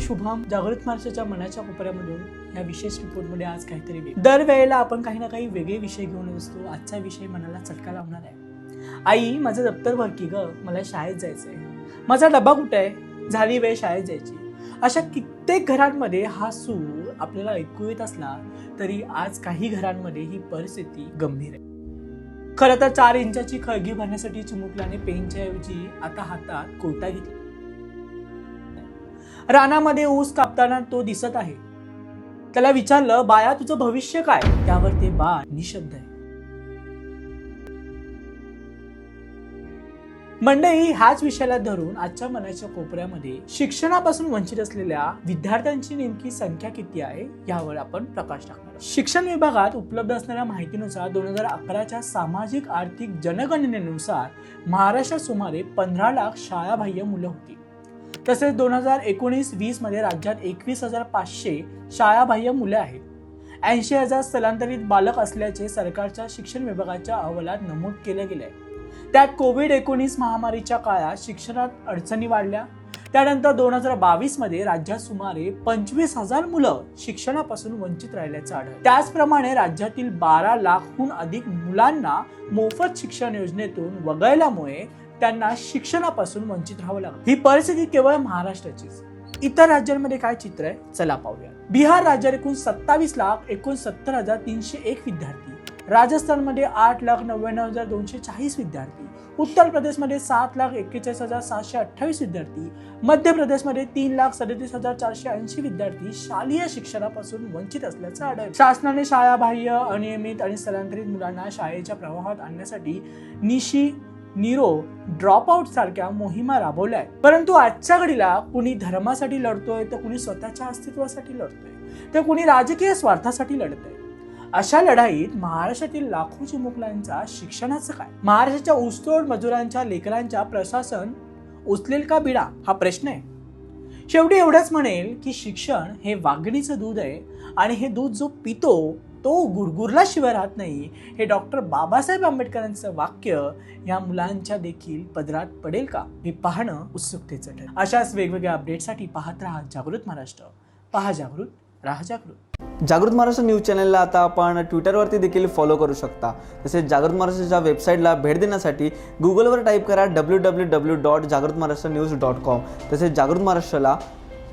शुभम जागृत महाराष्ट्राच्या मनाच्या कोपऱ्यामधून या विशेष रिपोर्टमध्ये आज काहीतरी वेगळं. दरवेळेला आपण काही ना काही वेगळे विषय घेऊन असतो. आजचा विषय मनाला चटका लावणार आहे. आई माझं दप्तर भर की ग? मला शाळेत जायचंय. माझा डबा कुठे आहे? झाली वेळ शाळेत जायची. अशा कित्येक घरांमध्ये हा सूर आपल्याला ऐकू येत असला तरी आज काही घरांमध्ये ही परिस्थिती गंभीर आहे. खरं तर चार इंचाची खळगी भरण्यासाठी चिमुकल्याने पेनच्या ऐवजी आता हातात कोयता घेतला. रानामध्ये ऊस कापताना तो दिसत आहे. त्याला विचारलं बाया तुझं भविष्य काय? त्यावर ते बाळ निशब्द आहे. मंडळी ह्याच विषयाला धरून आजच्या मनाच्या कोपऱ्यामध्ये शिक्षणापासून वंचित असलेल्या विद्यार्थ्यांची नेमकी संख्या किती आहे यावर आपण प्रकाश टाकणार शिक्षण विभागात उपलब्ध असणाऱ्या माहितीनुसार दोन हजार अकराच्या सामाजिक आर्थिक जनगणनेनुसार महाराष्ट्रात सुमारे पंधरा लाख शाळाबाह्य मुलं होती. तसेच दोन हजार एकोणीस वीसमध्ये राज्यात एकवीस हजार पाचशे शाळाबाह्य मुले आहेत. ऐंशी हजार स्थलांतरित बालक असल्याचे सरकारच्या शिक्षण विभागाच्या अहवालात नमूद केले गेले. आहे त्यात कोविड एकोणीस महामारीच्या काळात शिक्षणात अडचणी वाढल्या. त्यानंतर दोन हजार बावीसमध्ये राज्यात सुमारे पंचवीस हजार मुलं शिक्षणापासून वंचित राहिल्याचं आढळलं. त्याचप्रमाणे राज्यातील बारा लाखहून अधिक मुलांना मोफत शिक्षण योजनेतून वगळल्यामुळे त्यांना शिक्षणापासून वंचित राहावं लागलं. ही परिस्थिती केवळ महाराष्ट्राचीच. इतर राज्यांमध्ये काय चित्र आहे? चला पाहूया. बिहार राज्यात एकूण सत्तावीस लाख एकोणसत्तर हजार तीनशे एक विद्यार्थी. राजस्थानमध्ये आठ लाख नव्याण्णव हजार दोनशे चाळीस विद्यार्थी. उत्तर प्रदेशमध्ये सात लाख एक्केचाळीस हजार सातशे अठ्ठावीस विद्यार्थी. मध्य प्रदेशमध्ये तीन लाख सदतीस हजार चारशे ऐंशी विद्यार्थी शालेय शिक्षणापासून वंचित असल्याचं आढळलं शासनाने शाळाबाह्य अनियमित आणि स्थलांतरित मुलांना शाळेच्या प्रवाहात आणण्यासाठी निशी निरो ड्रॉपआउट सारख्या मोहिमा राबवल्या आहेत. परंतु आजच्या घडीला कुणी धर्मासाठी लढतोय तर कुणी स्वतःच्या अस्तित्वासाठी लढतोय तर कुणी राजकीय स्वार्थासाठी लढतोय. अशा लढाईत महाराष्ट्रातील लाखो चिमुकल्यांचा शिक्षणाचं काय? महाराष्ट्राच्या ऊसतोड मजुरांच्या लेकरांच्या प्रशासन उचलेल का बिडा? हा प्रश्न आहे. शेवटी एवढंच म्हणेल की शिक्षण हे वागणीचं दूध आहे आणि हे दूध जो पितो तो गुरगुरला शिवाय राहत नाही. हे डॉक्टर बाबासाहेब आंबेडकरांचं वाक्य या मुलांच्या देखील पदरात पडेल का? हे पाहणं उत्सुकतेचं ठरेल. अशाच वेगवेगळ्या अपडेटसाठी पाहत राहा जागृत महाराष्ट्र. पहा जागृत राहा जागृत. जागृत महाराष्ट्र न्यूज चॅनलला आता आपण ट्विटरवरती देखील फॉलो करू शकता. तसेच जागृत महाराष्ट्राच्या वेबसाईटला भेट देण्यासाठी गुगलवर टाईप करा डब्ल्यू डब्ल्यू डब्ल्यू डॉट जागृत महाराष्ट्र न्यूज डॉट कॉम तसेच जागृत महाराष्ट्राला